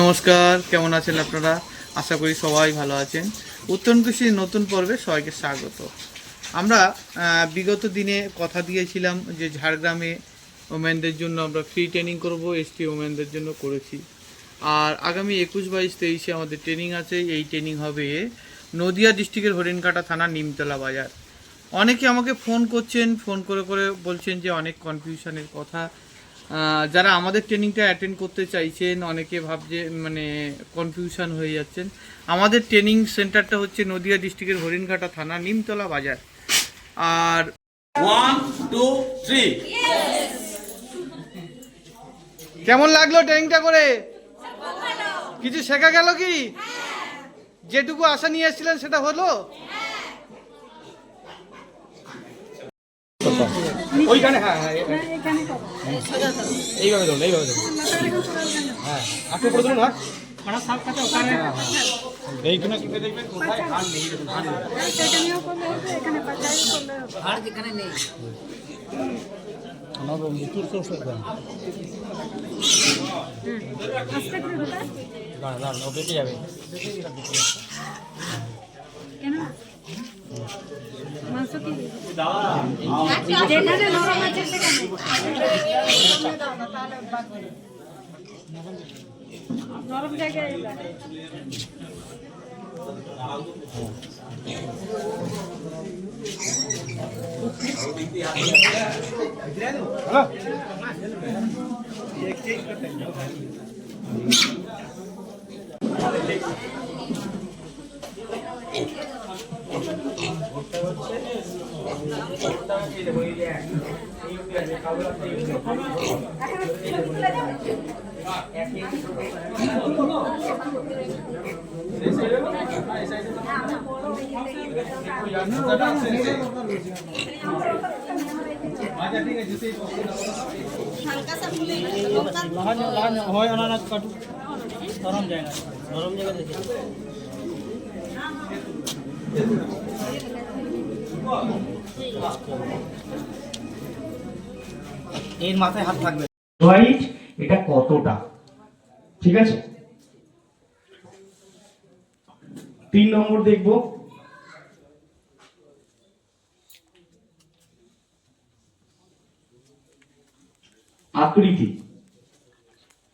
নমস্কার, কেমন আছেন আপনারা? আশা করি সবাই ভালো আছেন। উত্তরণ কৃষির নতুন পর্বে সবাইকে স্বাগত। আমরা বিগত দিনে কথা দিয়েছিলাম যে ঝাড়গ্রামে ওমেনদের জন্য আমরা ফ্রি ট্রেনিং করব এসটি ওমেনদের জন্য করেছি। আর আগামী একুশ, বাইশ, তেইশে আমাদের ট্রেনিং আছে। এই ট্রেনিং হবে নদিয়া ডিস্ট্রিক্টের হরিণকাটা থানা নিমতলা বাজার। অনেকে আমাকে ফোন করছেন ফোন করে করে বলছেন যে অনেক কনফিউশনের কথা। যারা আমাদের ট্রেনিংটা অ্যাটেন্ড করতে চাইছেন অনেকে ভাবছে মানে কনফিউশন হয়ে যাচ্ছেন। আমাদের ট্রেনিং সেন্টারটা হচ্ছে নদিয়া ডিস্ট্রিক্টের হরিণঘাটা থানা নিমতলা বাজার। আর ওয়ান টু থ্রি কেমন লাগল ট্রেনিংটা করে? কিছু শেখা গেল কি? যেটুকু আশা নিয়ে এসেছিলেন সেটা হলো? ওইখানে হ্যাঁ হ্যাঁ এই- এইভাবে ধরুন এইভাবে ধরুন হ্যাঁ আপনি উপরে ধরুন হাত হ্যাঁ, এইখানে দেখবেন কোথায় নেই নেই। হবে আস্তে করে ঢোকা। দাঁড়ান, দাঁড়ান, ও বেঁকে যাবে। Genelde normal çektik Normal çektik. Hello. কি যেখানে নরম আছে সেখানে নরম জায়গায় এবার। এর মাথায় হাত থাকবে। এটা কতটা? ঠিক আছে? তিন নম্বর দেখব। আকৃতি।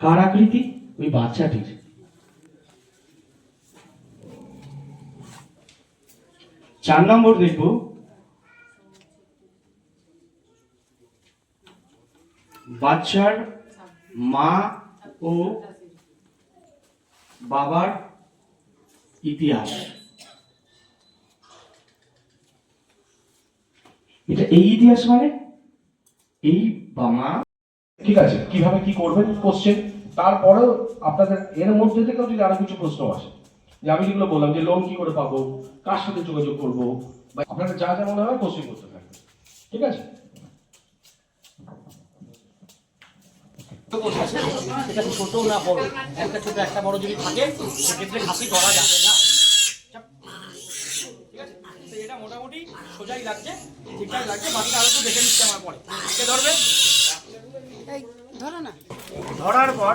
কার আকৃতি? ওই বাচ্চাটির। চার নম্বর দেখব। বাচ্চার মা ও বাবার ইতিহাস। এটা এই ইতিহাস মানে? এই বা মা? ঠিক আছে, কীভাবে কি করবেন কোশ্চেন তারপরেও আপনাদের, এর মধ্যে থেকেও যদি আরও কিছু প্রশ্ন আসে, যে আমি যেগুলো বললাম, যে লোন কি করে পাবো, কার সাথে যোগাযোগ করব, বা আপনাদের যা যা মনে হয় কোশ্চেন করতে থাকবেন। ঠিক আছে? এটা ছোট। না বড়। একটা ছোট একটা বড় যদি থাকে সেক্ষেত্রে খাসি ধরা যাবে না। ঠিক আছে? এটা মোটামুটি সোজাই লাগছে ঠিকঠাক লাগছে। বাকিটা আরও একটু দেখে নিচ্ছে আমার পরে। কে ধরবে? ধরার পর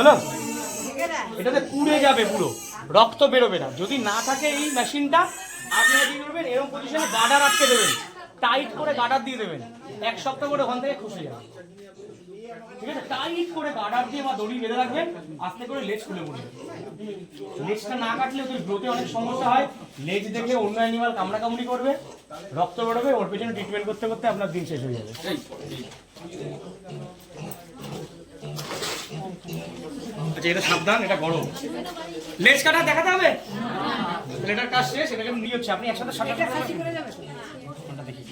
হ্যালো এটাতে পুড়ে যাবে পুরো। রক্ত বেরোবে না। যদি না থাকে এই মেশিনটা আপনারা কি করবেন এরকম পজিশনে গার্ডার আটকে দেবেন। টাইট করে গার্ডার দিয়ে দেবেন। এক সপ্তাহ করে ওখান থেকে খুশি যাবে। ঠিক আছে? টাইট করে গার্ডার দিয়ে বা দড়ি বেঁধে রাখবেন, আস্তে করে লেজ খুলে পড়বে। লেজটা না কাটলে ওদের গ্রোথে অনেক সমস্যা হয়। লেজ দেখে অন্য অ্যানিমাল কামড়া কামড়ি করবে, রক্ত বেরোবে, ওর পেছনে ট্রিটমেন্ট করতে করতে আপনার দিন শেষ হয়ে যাবে। আচ্ছা এটা সাবধান এটা গরম। লেজ কাটা দেখাতে হবে? তাহলে এটার কাজ শেষ এটাকে নিয়ে হচ্ছে। আপনি একসাথে সাথে কোনটা দেখি।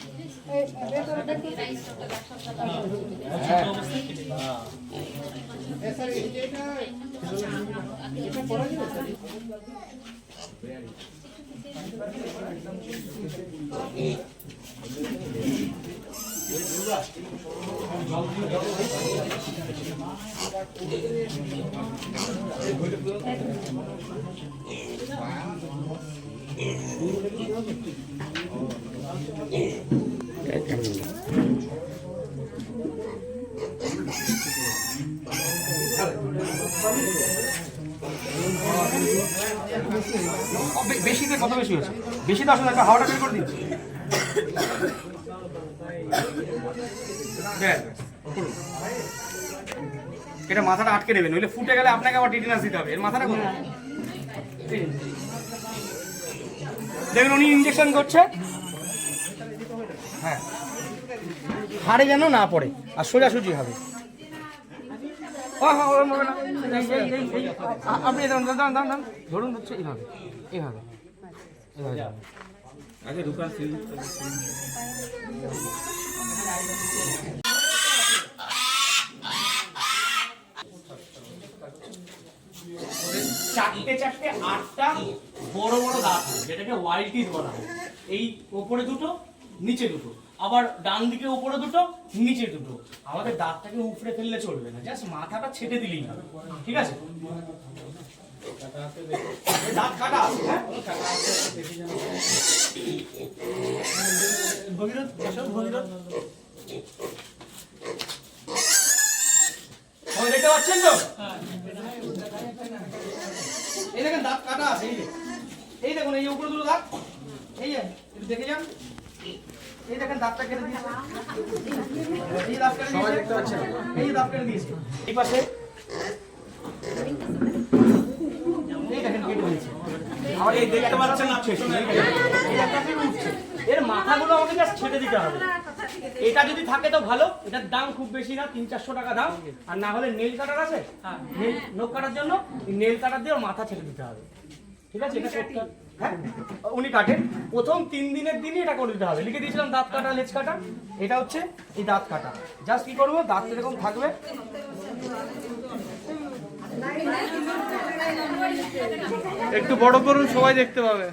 বেশিতে কত বেশি হয়েছে বেশিতে আসলে একটা হাওয়াটা বের করে দিন ব্যাস। এটা মাথাটা আটকে দেবেন নইলে ফুটে গেলে আপনাকে আবার টিটিনাস দিতে হবে। এর মাথাটা করুন দেখুন উনি ইঞ্জেকশন করছে। হ্যাঁ। হাড়ে যেন না পড়ে আর সোজাসুজি হবে। ও হ্যাঁ ওরম হবে না। এই, এই, এই, এই, আপনি দাঁড়ান দাঁড়ান দাঁড়ান দাঁড়ান। ধরুন হচ্ছে এইভাবে এইভাবে। এইভাবে। যাবে। চারটে চারটে আটটা বড় বড় দাঁত হয়, যেটাকে ওয়াইল্ড টিথ বলা হয়। এই ওপরে দুটো নিচে দুটো। আবার ডান দিকে উপরে দুটো নিচে দুটো। আমাদের দাঁতটাকে উপড়ে ফেললে চলবে না জাস্ট মাথাটা ছেটে দিলেই হবে। ঠিক আছে? হ্যাঁ? দেখতে পাচ্ছেন তো? এই দেখেন দাঁত কাটা আছে এই এই দেখুন এই উপরে দুটো দাঁত। এই দেখে যান। এই দেখেন দাঁতটা কেটে দিয়েছে। এই দাঁত কেটে দিয়েছে। এই দাঁত কেটে দিয়েছে। এই পাশে? এই দেখেন কেটে দিয়েছে। আর এই দেখতে পাচ্ছেন না উঠছে এই একটা ফির উঠছে এর মাথাগুলো আমাকে জাস্ট ছেড়ে দিতে হবে। এটা যদি থাকে তো ভালো। এটার দাম খুব বেশি না তিন চারশো টাকা দাম। আর না হলে নেল কাটার আছে। নেল নখ কাটার জন্য নেল কাটার দিয়ে মাথা ছেড়ে দিতে হবে। ঠিক আছে? এটা করতে হ্যাঁ? উনি কাটেন। প্রথম তিন দিনের দিনই এটা করে দিতে হবে। লিখে দিয়েছিলাম দাঁত কাটা লেজ কাটা। এটা হচ্ছে এই দাঁত কাটা। জাস্ট কি করব? দাঁত এরকম থাকবে। একটু বড় করুন সবাই দেখতে পাবে।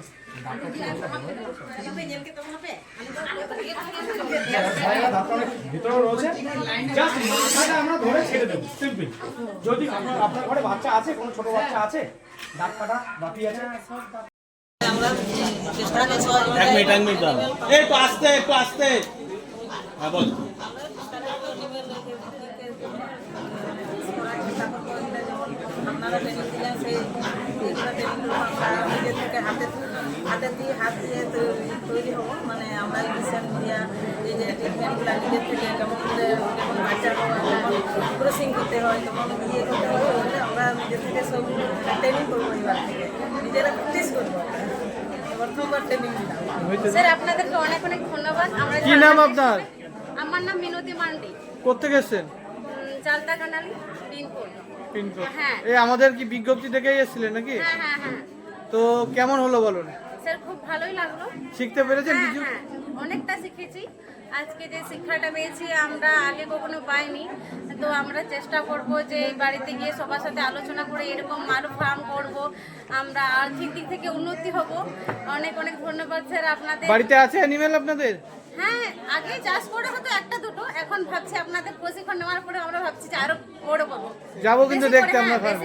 ভিতরে রয়েছে। জাস্ট মাথাটা আমরা ধরে ছেড়ে দেবো সিম্পল যদি আপনার আপনার ঘরে বাচ্চা আছে কোনো ছোট বাচ্চা আছে দাঁত কাটা বাকি আছে। এক মিনিট এক মিনিট একটু আস্তে একটু আস্তে। হ্যাঁ বল। আপনারা ট্রেনিং দিলেন সেই হাতে হাতে দিয়ে হাত দিয়ে তৈরি হব। মানে আমরা রিসেন্ট মিডিয়া এই যে ট্রিটমেন্টগুলো নিজের থেকে কেমন করে ক্রসিং করতে হয় কেমন ইয়ে করতে হয় ওগুলো আমরা নিজে থেকে সব ট্রেনিং করব এবার থেকে। নিজেরা প্র্যাকটিস করব। প্রথমবার ট্রেনিং স্যার আপনাদেরকে অনেক অনেক ধন্যবাদ। আমরা কি নাম আপনার? আমার নাম মিনতি মান্ডি। চালতা কানালি পিনকোড। পিনকোড। হ্যাঁ। এই আমাদের কি বিজ্ঞপ্তি থেকেই এসেছিলেন নাকি? হ্যাঁ হ্যাঁ হ্যাঁ। তো কেমন হলো বলুন? খুব ভালোই লাগল। শিখতে পেরেছেন হ্যাঁ কিছু? হ্যাঁ অনেকটা শিখেছি। আজকে যে শিক্ষাটা পেয়েছি আমরা আগে কখনো পাইনি। তো আমরা চেষ্টা করব যে এই বাড়িতে গিয়ে সবার সাথে আলোচনা করে এরকম আরও ফার্ম করব। আমরা আর্থিক দিক থেকে উন্নতি হব। অনেক অনেক ধন্যবাদ স্যার আপনাদের। বাড়িতে আছে অ্যানিমেল আপনাদের? হ্যাঁ আগে চাষ করে হতো একটা দুটো এখন ভাবছি আপনাদের প্রশিক্ষণ নেওয়ার পরে আমরা ভাবছি যে আরও বড় করব যাব কিন্তু দেখতে আমরা হ্যাঁ,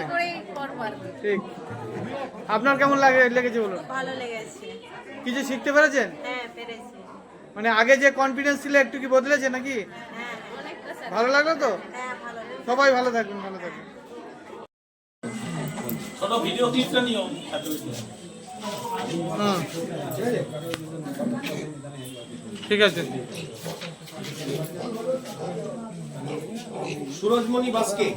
ঠিক। আপনার কেমন লাগে লেগেছে বলুন? ভালো লেগেছে। কিছু শিখতে পেরেছেন? হ্যাঁ পেরেছি। মানে আগে যে কনফিডেন্স ছিল একটু কি বদলেছে নাকি? হ্যাঁ স্যার ভালো লাগল তো? হ্যাঁ সবাই ভালো থাকবেন ভালো থাকবেন। ছোট ভিডিও ক্লিপটা নিও। ঠিক আছে। সুরজমণি বাসকে।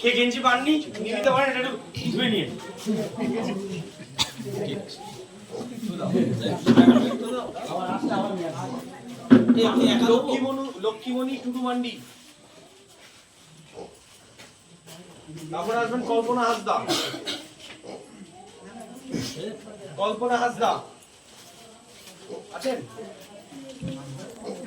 কে গেঞ্জি পাননি নিতে পারেন একটু ধুয়ে নিয়ে লক্ষ্মীমণু টুটু মান্ডি তারপরে আসবেন কল্পনা হাসদা। কল্পনা হাসদা। আছেন তারপরে নীলিমা হাসদা ভিডিও ক্লিপ নিয়ে